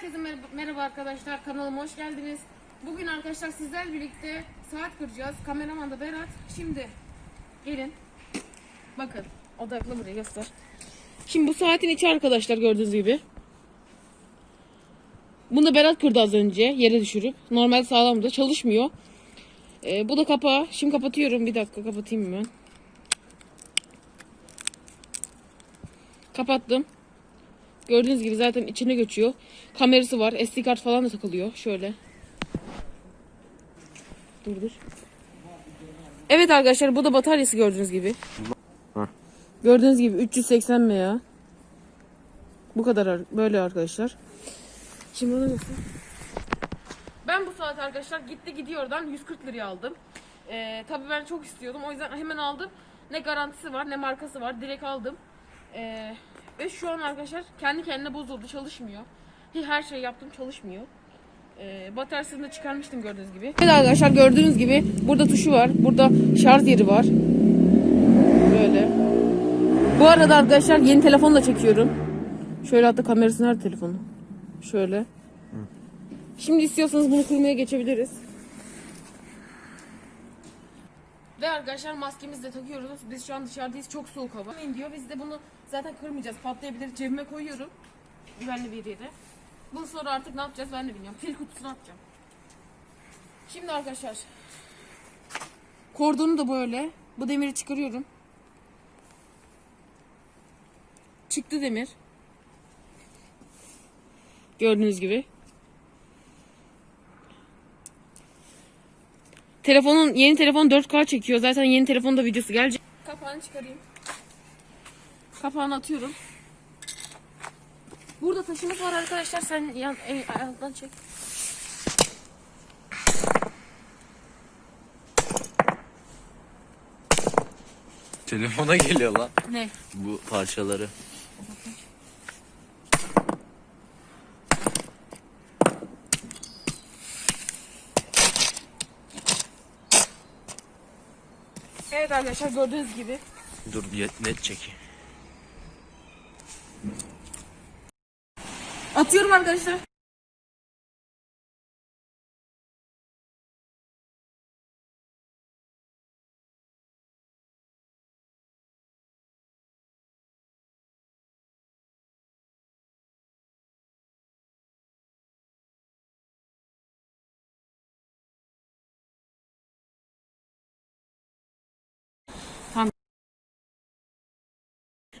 Herkese merhaba, merhaba arkadaşlar kanalıma hoş geldiniz. Bugün arkadaşlar sizler birlikte saat kıracağız. Kameraman da Berat. Şimdi gelin. Bakın odaklı buraya göster. Şimdi bu saatin içi arkadaşlar gördüğünüz gibi. Bunu da Berat kırdı az önce yere düşürüp. Normal sağlamdı çalışmıyor. Ee, bu da kapağı. Şimdi kapatıyorum. Bir dakika kapatayım hemen. Kapattım. Gördüğünüz gibi zaten içine göçüyor. Kamerası var. SD kart falan da takılıyor. Şöyle. Dur dur. Evet arkadaşlar bu da bataryası gördüğünüz gibi. Gördüğünüz gibi 380 mAh. Bu kadar ar- böyle arkadaşlar. Şimdi ona göster. Ben bu saat arkadaşlar gitti gidiyordan 140 liraya aldım. Ee, tabii ben çok istiyordum. O yüzden hemen aldım. Ne garantisi var ne markası var. Direkt aldım. Ee, ve şu an arkadaşlar kendi kendine bozuldu. Çalışmıyor. Her şey yaptım çalışmıyor. Ee, bataryasını da çıkarmıştım gördüğünüz gibi. Evet arkadaşlar gördüğünüz gibi burada tuşu var. Burada şarj yeri var. Böyle. Bu arada arkadaşlar yeni telefonla çekiyorum. Şöyle hatta kamerası nerede telefonu? Şöyle. Şimdi istiyorsanız bunu kurmaya geçebiliriz. Ve arkadaşlar maskemizi de takıyoruz. Biz şu an dışarıdayız. Çok soğuk hava. Diyor. Biz de bunu zaten kırmayacağız. Patlayabilir. Cebime koyuyorum. Güvenli bir yere. Bunu sonra artık ne yapacağız ben de bilmiyorum. Pil kutusuna atacağım. Şimdi arkadaşlar. Kordonu da böyle. Bu demiri çıkarıyorum. Çıktı demir. Gördüğünüz gibi. Telefonun yeni telefon 4K çekiyor. Zaten yeni telefonda videosu gelecek. Kapağını çıkarayım. Kapağını atıyorum. Burada taşımız var arkadaşlar. Sen yan e, alttan çek. Telefona geliyor lan Ne? bu parçaları. Evet arkadaşlar gördüğünüz gibi. Dur net, net çek. Atıyorum arkadaşlar.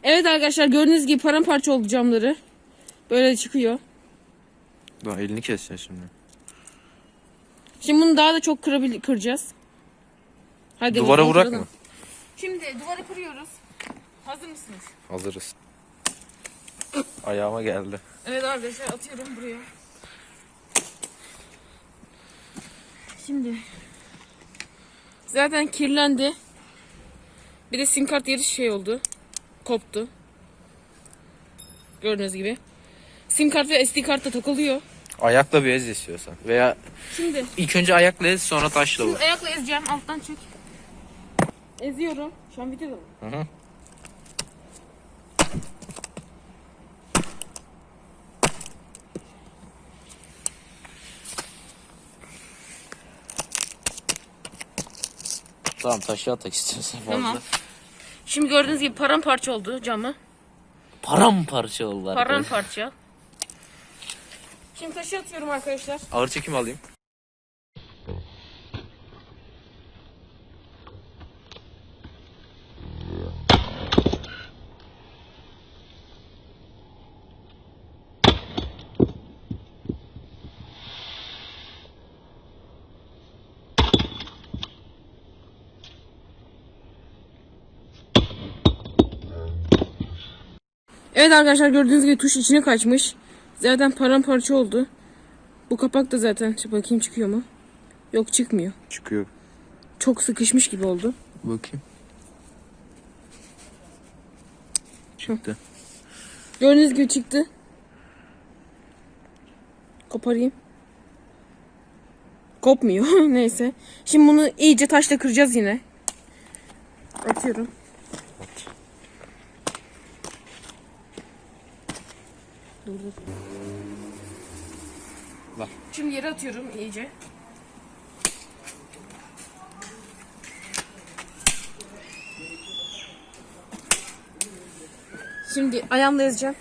Evet arkadaşlar gördüğünüz gibi paramparça oldu camları. Böyle çıkıyor. Daha elini keseceksin şimdi. Şimdi bunu daha da çok kırabil kıracağız. Hadi Duvara bakalım, vurak kıralım. mı? Şimdi duvarı kırıyoruz. Hazır mısınız? Hazırız. Ayağıma geldi. Evet arkadaşlar atıyorum buraya. Şimdi zaten kirlendi. Bir de sim kart yeri şey oldu. Koptu. Gördüğünüz gibi. Sim kart ve SD kart da takılıyor. Ayakla bir ez istiyorsan. Veya Şimdi ilk önce ayakla ez sonra taşla Şimdi vur. ayakla ezeceğim. Alttan çek. Eziyorum. Şu an videoda mı? Hı hı. Tamam taşı atak istiyorsan fazla. Tamam. Şimdi gördüğünüz gibi paramparça oldu camı. Paramparça oldu arkadaşlar. Paramparça. Şimdi taşı atıyorum arkadaşlar. Ağır çekim alayım. Evet arkadaşlar gördüğünüz gibi tuş içine kaçmış. Zaten paramparça oldu. Bu kapak da zaten bakayım çıkıyor mu? Yok çıkmıyor. Çıkıyor. Çok sıkışmış gibi oldu. Bakayım. Çıktı. Gördüğünüz gibi çıktı. Koparayım. Kopmuyor. Neyse. Şimdi bunu iyice taşla kıracağız yine. Atıyorum. Dur dur. Var. Şimdi yere atıyorum iyice. Şimdi ayağımla ezeceğim.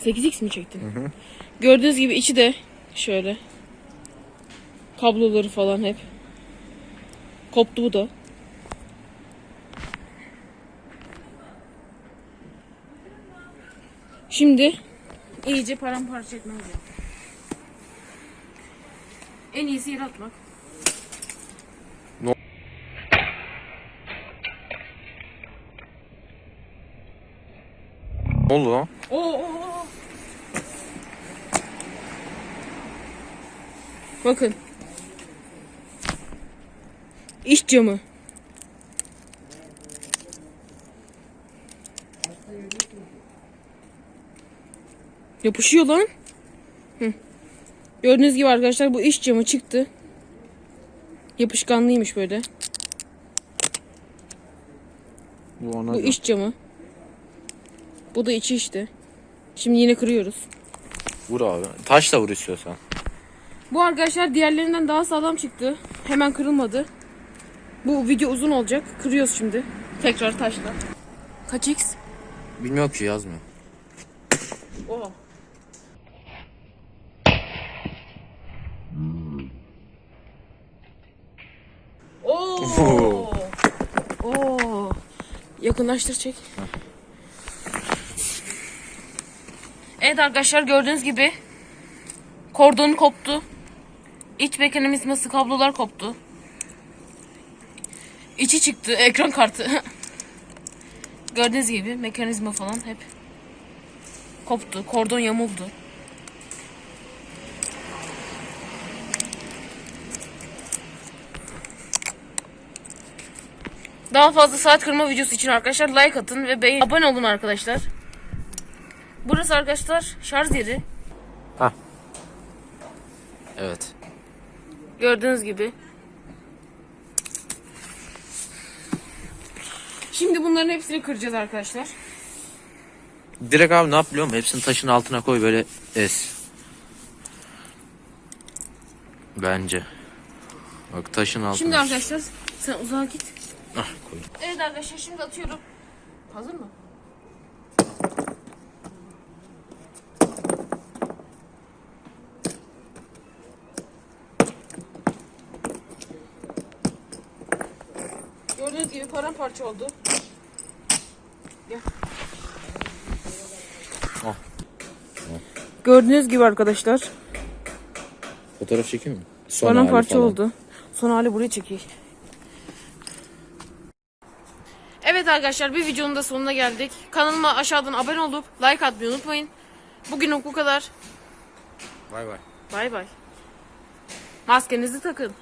Sekiz x mi çektin? Gördüğünüz gibi içi de şöyle. Kabloları falan hep. Koptu bu da. Şimdi iyice paramparça etmem lazım. En iyisi yere atmak. Ne oldu lan? Oo, oo, oo. Bakın. İş camı. Yapışıyor lan. Hı. Gördüğünüz gibi arkadaşlar bu iş camı çıktı. Yapışkanlıymış böyle. Bu ona Bu iş camı. Bu da içi işte. Şimdi yine kırıyoruz. Vur abi. Taşla vur istiyorsan. Bu arkadaşlar diğerlerinden daha sağlam çıktı. Hemen kırılmadı. Bu video uzun olacak. Kırıyoruz şimdi. Tekrar taşla. Kaç x? Bilmiyorum ki yazmıyor. Oha. Oo. Oo. Yakınlaştır çek. Evet arkadaşlar gördüğünüz gibi kordon koptu. İç mekanizması kablolar koptu. İçi çıktı ekran kartı. gördüğünüz gibi mekanizma falan hep koptu. Kordon yamuldu. Daha fazla saat kırma videosu için arkadaşlar like atın ve beğen abone olun arkadaşlar. Burası arkadaşlar şarj yeri. Evet. Gördüğünüz gibi. Şimdi bunların hepsini kıracağız arkadaşlar. Direkt abi ne yap biliyor musun? Hepsini taşın altına koy böyle es. Bence. Bak taşın altına. Şimdi arkadaşlar sen uzağa git. Ah, koy. Evet arkadaşlar şimdi atıyorum. Hazır mı? Gördüğünüz gibi paramparça oldu. Gördüğünüz gibi arkadaşlar Fotoğraf çekeyim mi? Son hali paramparça falan. oldu. Son hali buraya çekeyim. Evet arkadaşlar bir videonun da sonuna geldik. Kanalıma aşağıdan abone olup like atmayı unutmayın. Bugün bu kadar. Bay bay. Bay bay. Maskenizi takın.